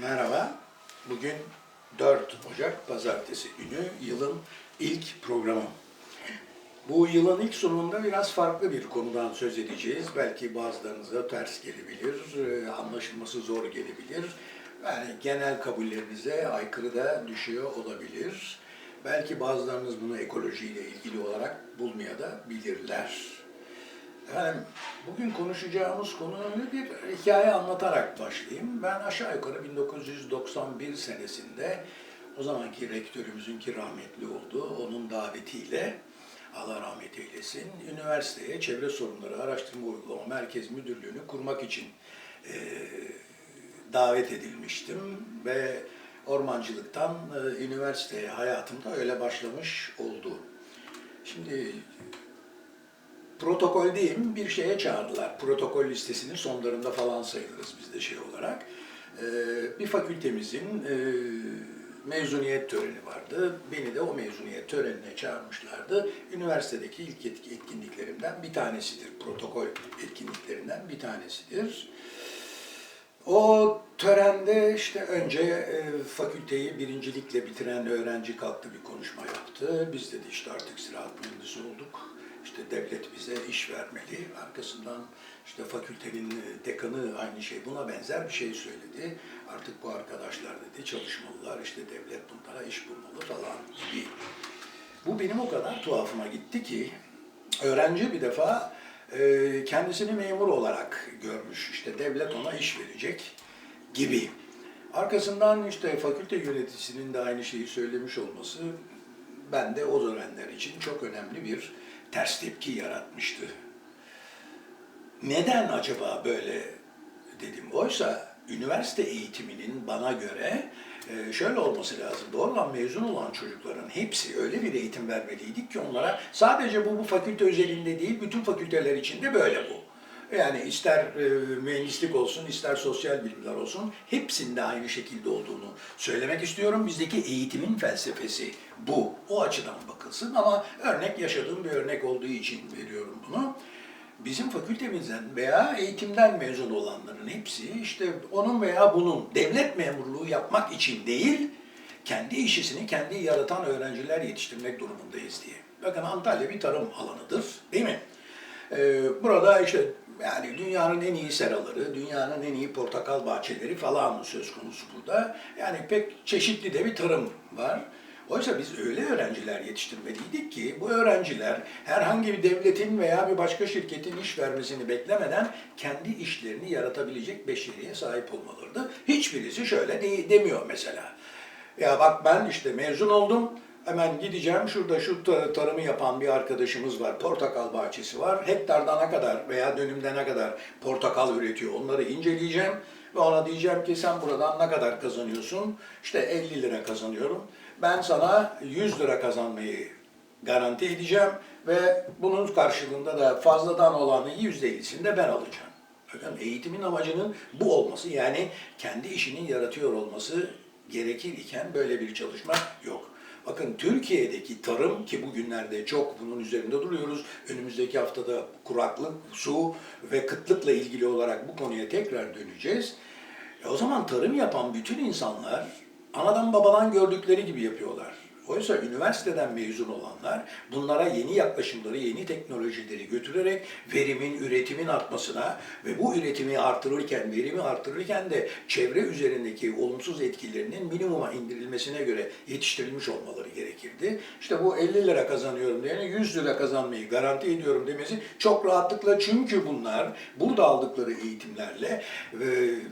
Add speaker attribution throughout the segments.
Speaker 1: Merhaba. Bugün 4 Ocak Pazartesi günü yılın ilk programı. Bu yılın ilk sonunda biraz farklı bir konudan söz edeceğiz. Belki bazılarınıza ters gelebilir, e, anlaşılması zor gelebilir. Yani genel kabullerinize aykırı da düşüyor olabilir. Belki bazılarınız bunu ekolojiyle ilgili olarak bulmaya da bilirler. Efendim, bugün konuşacağımız konuyu bir hikaye anlatarak başlayayım. Ben aşağı yukarı 1991 senesinde o zamanki rektörümüzün ki rahmetli oldu, onun davetiyle Allah rahmet eylesin, üniversiteye Çevre Sorunları Araştırma Uygulama Merkez Müdürlüğü'nü kurmak için eee, davet edilmiştim ve ormancılıktan e, üniversite hayatımda öyle başlamış oldu. Şimdi protokol diyeyim bir şeye çağırdılar. Protokol listesinin sonlarında falan sayılırız biz de şey olarak. Ee, bir fakültemizin e, mezuniyet töreni vardı. Beni de o mezuniyet törenine çağırmışlardı. Üniversitedeki ilk etki- etkinliklerimden bir tanesidir. Protokol etkinliklerinden bir tanesidir. O törende işte önce e, fakülteyi birincilikle bitiren öğrenci kalktı bir konuşma yaptı. Biz dedi işte artık ziraat mühendisi olduk. İşte devlet bize iş vermeli. Arkasından işte fakültenin e, dekanı aynı şey buna benzer bir şey söyledi. Artık bu arkadaşlar dedi çalışmalılar işte devlet bunlara iş bulmalı falan gibi. Bu benim o kadar tuhafıma gitti ki öğrenci bir defa e, kendisini memur olarak görmüş. İşte devlet ona iş verecek gibi. Arkasından işte fakülte yöneticisinin de aynı şeyi söylemiş olması ben de o dönemler için çok önemli bir ters tepki yaratmıştı. Neden acaba böyle dedim. Oysa üniversite eğitiminin bana göre e, şöyle olması lazım. Doğrudan mezun olan çocukların hepsi öyle bir eğitim vermeliydik ki onlara sadece bu bu fakülte özelinde değil, bütün fakülteler içinde böyle bu. Yani ister e, mühendislik olsun, ister sosyal bilimler olsun, hepsinde aynı şekilde olduğunu söylemek istiyorum. Bizdeki eğitimin felsefesi bu. O açıdan bakılsın ama örnek yaşadığım bir örnek olduğu için veriyorum bunu bizim fakültemizden veya eğitimden mezun olanların hepsi işte onun veya bunun devlet memurluğu yapmak için değil, kendi işisini kendi yaratan öğrenciler yetiştirmek durumundayız diye. Bakın Antalya bir tarım alanıdır, değil mi? Ee, burada işte yani dünyanın en iyi seraları, dünyanın en iyi portakal bahçeleri falan söz konusu burada. Yani pek çeşitli de bir tarım var. Oysa biz öyle öğrenciler yetiştirmeliydik ki bu öğrenciler herhangi bir devletin veya bir başka şirketin iş vermesini beklemeden kendi işlerini yaratabilecek beşeriye sahip olmalılardı. Hiçbirisi şöyle de- demiyor mesela. Ya bak ben işte mezun oldum. Hemen gideceğim. Şurada şu ta- tarımı yapan bir arkadaşımız var. Portakal bahçesi var. Hektarda ne kadar veya dönümde ne kadar portakal üretiyor onları inceleyeceğim. Ve ona diyeceğim ki sen buradan ne kadar kazanıyorsun? İşte 50 lira kazanıyorum. Ben sana 100 lira kazanmayı garanti edeceğim. Ve bunun karşılığında da fazladan olanın %50'sini de ben alacağım. Bakın eğitimin amacının bu olması yani kendi işinin yaratıyor olması gerekir iken böyle bir çalışma yok. Bakın Türkiye'deki tarım ki bugünlerde çok bunun üzerinde duruyoruz. Önümüzdeki haftada kuraklık, su ve kıtlıkla ilgili olarak bu konuya tekrar döneceğiz. E o zaman tarım yapan bütün insanlar anadan babadan gördükleri gibi yapıyorlar. Oysa üniversiteden mezun olanlar bunlara yeni yaklaşımları, yeni teknolojileri götürerek verimin, üretimin artmasına ve bu üretimi artırırken, verimi artırırken de çevre üzerindeki olumsuz etkilerinin minimuma indirilmesine göre yetiştirilmiş olmaları gerekirdi. İşte bu 50 lira kazanıyorum diyene 100 lira kazanmayı garanti ediyorum demesi çok rahatlıkla çünkü bunlar burada aldıkları eğitimlerle e,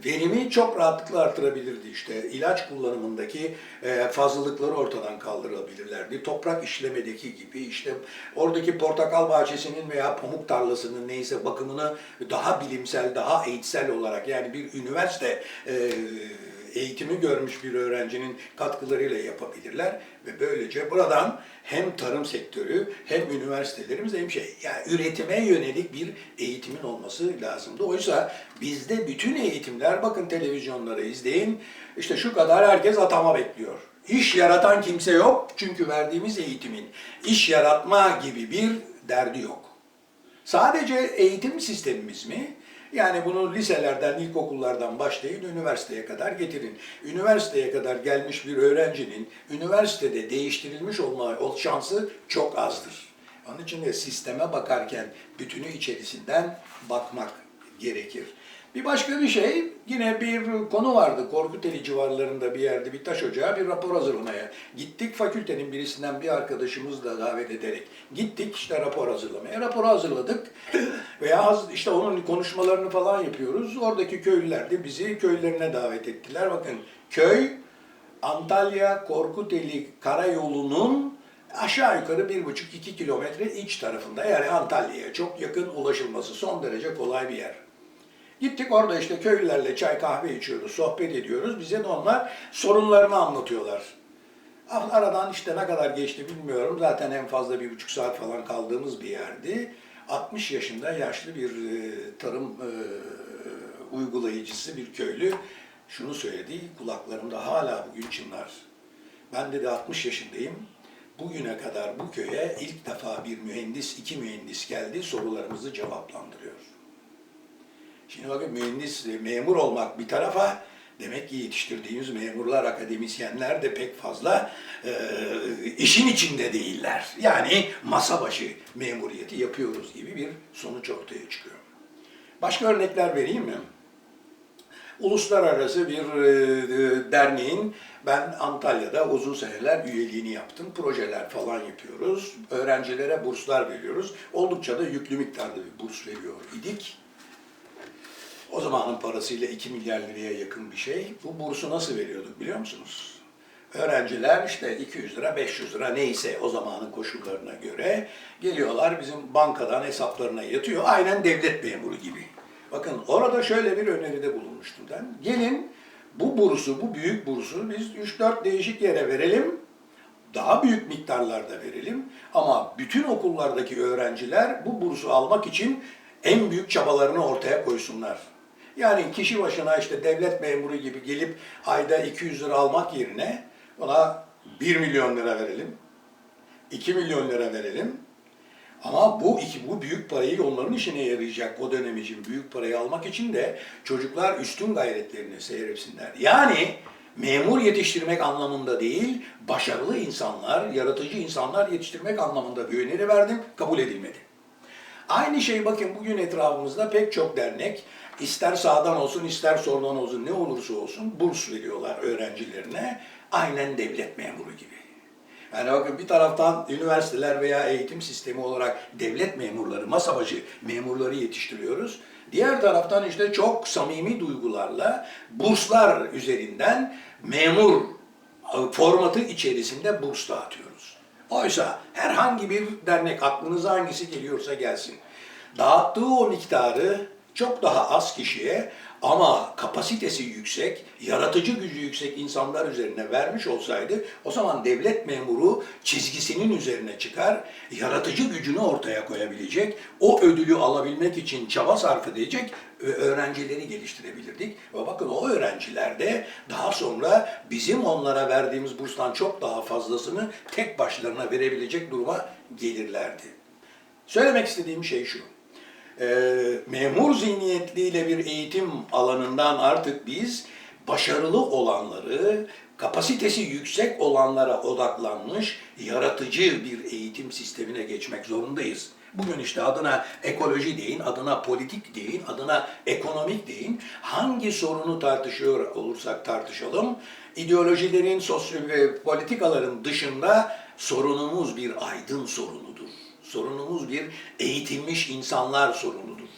Speaker 1: verimi çok rahatlıkla artırabilirdi. İşte ilaç kullanımındaki e, fazlalıkları ortadan kaldırabilirlerdi. Toprak işlemedeki gibi işte oradaki portakal bahçesinin veya pamuk tarlasının neyse bakımını daha bilimsel, daha eğitsel olarak yani bir üniversite e, eğitimi görmüş bir öğrencinin katkılarıyla yapabilirler ve böylece buradan hem tarım sektörü hem üniversitelerimiz hem şey yani üretime yönelik bir eğitimin olması lazımdı. Oysa bizde bütün eğitimler bakın televizyonları izleyin işte şu kadar herkes atama bekliyor. İş yaratan kimse yok çünkü verdiğimiz eğitimin iş yaratma gibi bir derdi yok. Sadece eğitim sistemimiz mi? Yani bunu liselerden, ilkokullardan başlayın, üniversiteye kadar getirin. Üniversiteye kadar gelmiş bir öğrencinin üniversitede değiştirilmiş olma şansı çok azdır. Onun için de sisteme bakarken bütünü içerisinden bakmak gerekir. Bir başka bir şey, yine bir konu vardı. Korkuteli civarlarında bir yerde bir taş ocağı bir rapor hazırlamaya. Gittik fakültenin birisinden bir arkadaşımızla davet ederek gittik işte rapor hazırlamaya. Raporu hazırladık veya işte onun konuşmalarını falan yapıyoruz. Oradaki köylüler de bizi köylerine davet ettiler. Bakın köy Antalya Korkuteli Karayolu'nun aşağı yukarı bir buçuk iki kilometre iç tarafında yani Antalya'ya çok yakın ulaşılması son derece kolay bir yer. Gittik orada işte köylülerle çay kahve içiyoruz, sohbet ediyoruz. Bize de onlar sorunlarını anlatıyorlar. Aradan işte ne kadar geçti bilmiyorum. Zaten en fazla bir buçuk saat falan kaldığımız bir yerdi. 60 yaşında yaşlı bir e, tarım e, uygulayıcısı bir köylü şunu söyledi. Kulaklarımda hala bugün çınlar. Ben dedi 60 yaşındayım. Bugüne kadar bu köye ilk defa bir mühendis, iki mühendis geldi sorularımızı cevaplandırıyor. Şimdi bakın mühendis, e, memur olmak bir tarafa, demek ki yetiştirdiğimiz memurlar, akademisyenler de pek fazla e, işin içinde değiller. Yani masa başı memuriyeti yapıyoruz gibi bir sonuç ortaya çıkıyor. Başka örnekler vereyim mi? Uluslararası bir e, e, derneğin ben Antalya'da uzun seneler üyeliğini yaptım. Projeler falan yapıyoruz. Öğrencilere burslar veriyoruz. Oldukça da yüklü miktarda bir burs veriyor idik. O zamanın parasıyla 2 milyar liraya yakın bir şey. Bu bursu nasıl veriyorduk biliyor musunuz? Öğrenciler işte 200 lira, 500 lira neyse o zamanın koşullarına göre geliyorlar bizim bankadan hesaplarına yatıyor. Aynen devlet memuru gibi. Bakın orada şöyle bir öneride bulunmuştum ben. Gelin bu bursu, bu büyük bursu biz 3-4 değişik yere verelim. Daha büyük miktarlarda verelim. Ama bütün okullardaki öğrenciler bu bursu almak için en büyük çabalarını ortaya koysunlar. Yani kişi başına işte devlet memuru gibi gelip ayda 200 lira almak yerine ona 1 milyon lira verelim. 2 milyon lira verelim. Ama bu iki bu büyük parayı onların işine yarayacak o dönem için büyük parayı almak için de çocuklar üstün gayretlerini seyretsinler. Yani memur yetiştirmek anlamında değil, başarılı insanlar, yaratıcı insanlar yetiştirmek anlamında bir öneri verdim, kabul edilmedi. Aynı şey bakın bugün etrafımızda pek çok dernek ister sağdan olsun ister soldan olsun ne olursa olsun burs veriyorlar öğrencilerine. Aynen devlet memuru gibi. Yani bakın bir taraftan üniversiteler veya eğitim sistemi olarak devlet memurları, masa başı memurları yetiştiriyoruz. Diğer taraftan işte çok samimi duygularla burslar üzerinden memur formatı içerisinde burs dağıtıyoruz. Oysa herhangi bir dernek aklınıza hangisi geliyorsa gelsin. Dağıttığı o miktarı çok daha az kişiye ama kapasitesi yüksek, yaratıcı gücü yüksek insanlar üzerine vermiş olsaydı o zaman devlet memuru çizgisinin üzerine çıkar, yaratıcı gücünü ortaya koyabilecek, o ödülü alabilmek için çaba sarf edecek öğrencileri geliştirebilirdik. Ve bakın o öğrenciler de daha sonra bizim onlara verdiğimiz burstan çok daha fazlasını tek başlarına verebilecek duruma gelirlerdi. Söylemek istediğim şey şu e, memur zihniyetliyle bir eğitim alanından artık biz başarılı olanları, kapasitesi yüksek olanlara odaklanmış yaratıcı bir eğitim sistemine geçmek zorundayız. Bugün işte adına ekoloji deyin, adına politik deyin, adına ekonomik deyin. Hangi sorunu tartışıyor olursak tartışalım, ideolojilerin, sosyal ve politikaların dışında sorunumuz bir aydın sorunudur. Sorunumuz bir eğitilmiş insanlar sorunudur.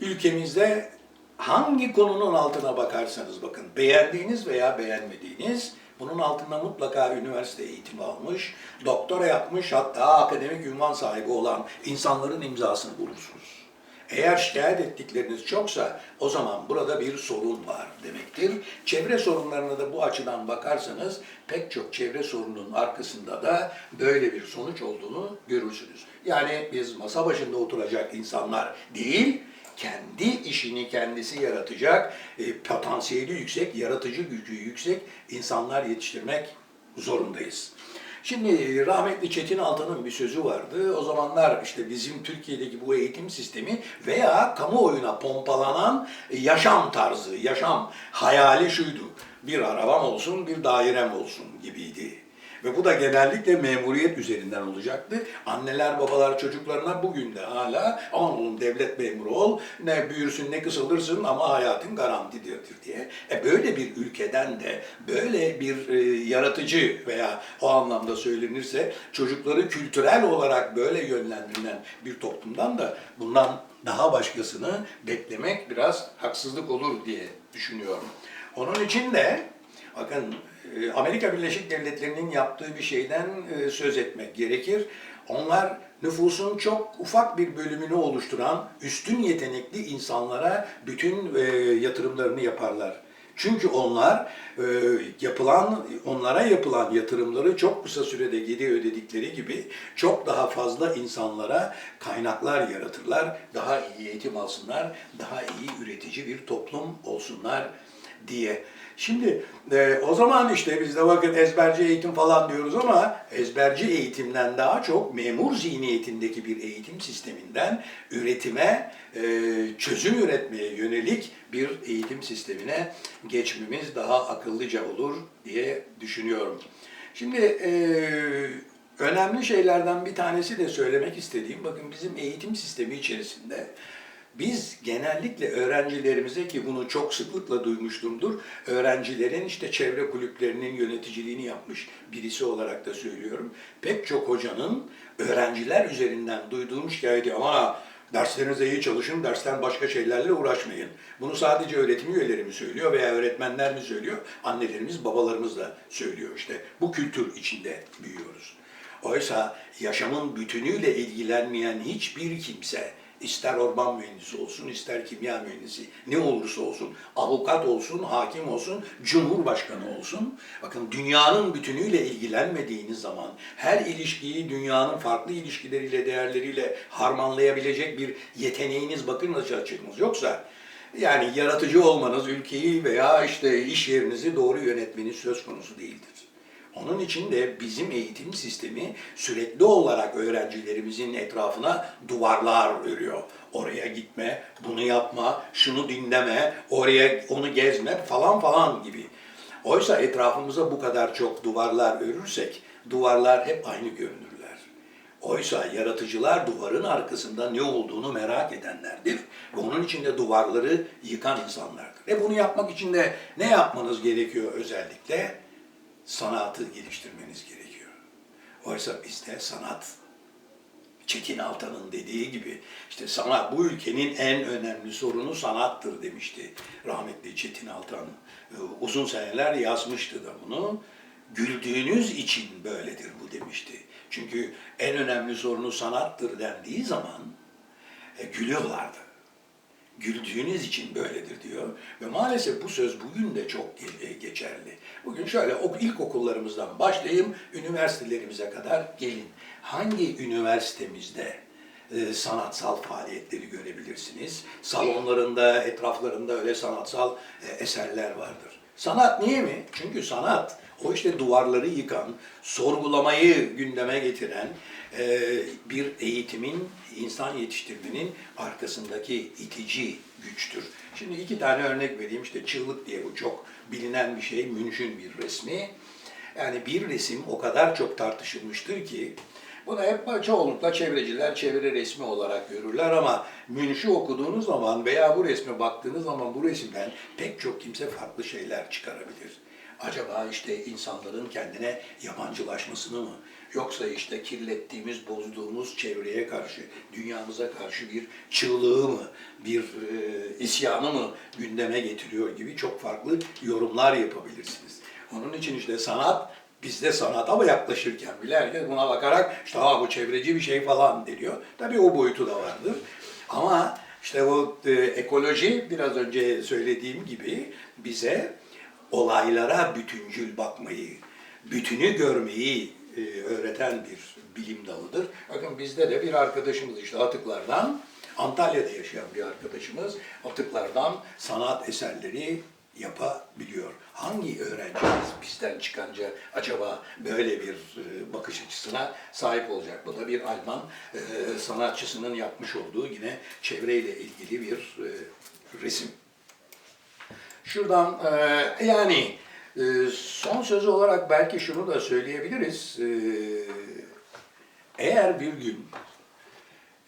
Speaker 1: Ülkemizde hangi konunun altına bakarsanız bakın, beğendiğiniz veya beğenmediğiniz, bunun altında mutlaka üniversite eğitimi almış, doktora yapmış, hatta akademik ünvan sahibi olan insanların imzasını bulursunuz. Eğer şikayet ettikleriniz çoksa o zaman burada bir sorun var demektir. Çevre sorunlarına da bu açıdan bakarsanız pek çok çevre sorunun arkasında da böyle bir sonuç olduğunu görürsünüz. Yani biz masa başında oturacak insanlar değil, kendi işini kendisi yaratacak, e, potansiyeli yüksek, yaratıcı gücü yüksek insanlar yetiştirmek zorundayız. Şimdi rahmetli Çetin Altan'ın bir sözü vardı. O zamanlar işte bizim Türkiye'deki bu eğitim sistemi veya kamuoyuna pompalanan yaşam tarzı, yaşam hayali şuydu. Bir arabam olsun, bir dairem olsun gibiydi. Ve bu da genellikle memuriyet üzerinden olacaktı. Anneler babalar çocuklarına bugün de hala aman oğlum devlet memuru ol, ne büyürsün ne kısalırsın ama hayatın garantidir diye. E böyle bir ülkeden de böyle bir e, yaratıcı veya o anlamda söylenirse çocukları kültürel olarak böyle yönlendirilen bir toplumdan da bundan daha başkasını beklemek biraz haksızlık olur diye düşünüyorum. Onun için de bakın Amerika Birleşik Devletleri'nin yaptığı bir şeyden e, söz etmek gerekir. Onlar nüfusun çok ufak bir bölümünü oluşturan üstün yetenekli insanlara bütün e, yatırımlarını yaparlar. Çünkü onlar e, yapılan onlara yapılan yatırımları çok kısa sürede geri ödedikleri gibi çok daha fazla insanlara kaynaklar yaratırlar. Daha iyi eğitim alsınlar, daha iyi üretici bir toplum olsunlar diye. Şimdi e, o zaman işte biz de bakın ezberci eğitim falan diyoruz ama ezberci eğitimden daha çok memur zihniyetindeki bir eğitim sisteminden üretime, e, çözüm üretmeye yönelik bir eğitim sistemine geçmemiz daha akıllıca olur diye düşünüyorum. Şimdi e, önemli şeylerden bir tanesi de söylemek istediğim, bakın bizim eğitim sistemi içerisinde biz genellikle öğrencilerimize ki bunu çok sıklıkla duymuştumdur, öğrencilerin işte çevre kulüplerinin yöneticiliğini yapmış birisi olarak da söylüyorum. Pek çok hocanın öğrenciler üzerinden duyduğum şikayeti ama derslerinize iyi çalışın, dersten başka şeylerle uğraşmayın. Bunu sadece öğretim üyeleri mi söylüyor veya öğretmenler mi söylüyor? Annelerimiz, babalarımız da söylüyor işte. Bu kültür içinde büyüyoruz. Oysa yaşamın bütünüyle ilgilenmeyen hiçbir kimse, ister orman mühendisi olsun, ister kimya mühendisi, ne olursa olsun, avukat olsun, hakim olsun, cumhurbaşkanı olsun. Bakın dünyanın bütünüyle ilgilenmediğiniz zaman her ilişkiyi dünyanın farklı ilişkileriyle, değerleriyle harmanlayabilecek bir yeteneğiniz bakın nasıl açıkınız. Yoksa yani yaratıcı olmanız ülkeyi veya işte iş yerinizi doğru yönetmeniz söz konusu değildir. Onun için de bizim eğitim sistemi sürekli olarak öğrencilerimizin etrafına duvarlar örüyor. Oraya gitme, bunu yapma, şunu dinleme, oraya onu gezme falan falan gibi. Oysa etrafımıza bu kadar çok duvarlar örürsek duvarlar hep aynı görünürler. Oysa yaratıcılar duvarın arkasında ne olduğunu merak edenlerdir. Ve onun için de duvarları yıkan insanlardır. Ve bunu yapmak için de ne yapmanız gerekiyor özellikle? Sanatı geliştirmeniz gerekiyor. Oysa bizde sanat, Çetin Altan'ın dediği gibi işte sanat bu ülkenin en önemli sorunu sanattır demişti rahmetli Çetin Altan. Ee, Uzun seneler yazmıştı da bunu. Güldüğünüz için böyledir bu demişti. Çünkü en önemli sorunu sanattır dendiği zaman e, gülüyorlardı güldüğünüz için böyledir diyor. Ve maalesef bu söz bugün de çok ge- geçerli. Bugün şöyle ok- ilkokullarımızdan başlayayım, üniversitelerimize kadar gelin. Hangi üniversitemizde e, sanatsal faaliyetleri görebilirsiniz? Salonlarında, etraflarında öyle sanatsal e, eserler vardır. Sanat niye mi? Çünkü sanat o işte duvarları yıkan, sorgulamayı gündeme getiren e, bir eğitimin, insan yetiştirmenin arkasındaki itici güçtür. Şimdi iki tane örnek vereyim. İşte Çığlık diye bu çok bilinen bir şey, Münch'ün bir resmi. Yani bir resim o kadar çok tartışılmıştır ki bunu hep çoğunlukla çevreciler çevre resmi olarak görürler ama Münch'ü okuduğunuz zaman veya bu resme baktığınız zaman bu resimden pek çok kimse farklı şeyler çıkarabilir. Acaba işte insanların kendine yabancılaşmasını mı? Yoksa işte kirlettiğimiz, bozduğumuz çevreye karşı, dünyamıza karşı bir çığlığı mı, bir e, isyanı mı gündeme getiriyor gibi çok farklı yorumlar yapabilirsiniz. Onun için işte sanat bizde sanata mı yaklaşırken bile herkes buna bakarak işte ha bu çevreci bir şey falan deniyor. Tabii o boyutu da vardır. Ama işte bu e, ekoloji biraz önce söylediğim gibi bize olaylara bütüncül bakmayı, bütünü görmeyi e, öğreten bir bilim dalıdır. Bakın bizde de bir arkadaşımız işte atıklardan, Antalya'da yaşayan bir arkadaşımız atıklardan sanat eserleri yapabiliyor. Hangi öğrencimiz bizden çıkanca acaba böyle bir e, bakış açısına sahip olacak? Bu da bir Alman e, sanatçısının yapmış olduğu yine çevreyle ilgili bir e, resim. Şuradan e, yani e, son sözü olarak belki şunu da söyleyebiliriz. E, eğer bir gün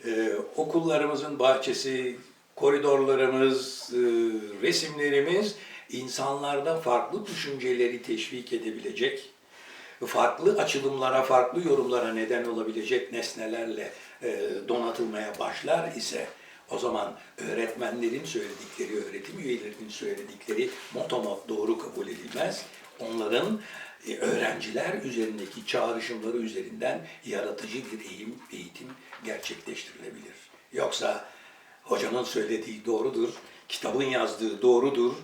Speaker 1: e, okullarımızın bahçesi, koridorlarımız, e, resimlerimiz insanlarda farklı düşünceleri teşvik edebilecek, farklı açılımlara, farklı yorumlara neden olabilecek nesnelerle e, donatılmaya başlar ise o zaman öğretmenlerin söyledikleri, öğretim üyelerinin söyledikleri motomot doğru kabul edilmez. Onların e, öğrenciler üzerindeki çağrışımları üzerinden yaratıcı bir eğitim, eğitim gerçekleştirilebilir. Yoksa hocanın söylediği doğrudur, kitabın yazdığı doğrudur,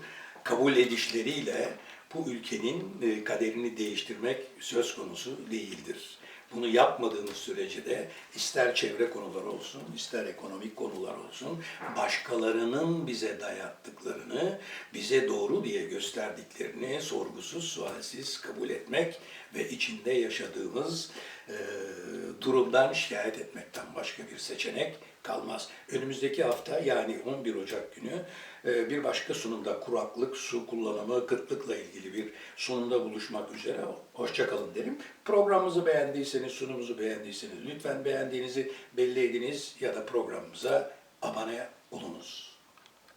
Speaker 1: kabul edişleriyle bu ülkenin e, kaderini değiştirmek söz konusu değildir. Bunu yapmadığımız sürece de ister çevre konuları olsun, ister ekonomik konular olsun, başkalarının bize dayattıklarını, bize doğru diye gösterdiklerini sorgusuz, sualsiz kabul etmek ve içinde yaşadığımız e, durumdan şikayet etmekten başka bir seçenek kalmaz. Önümüzdeki hafta yani 11 Ocak günü e, bir başka sunumda kuraklık, su kullanımı, kıtlıkla ilgili bir sunumda buluşmak üzere. Hoşçakalın derim. Programımızı beğendiyseniz, sunumumuzu beğendiyseniz lütfen beğendiğinizi belli ediniz ya da programımıza abone olunuz.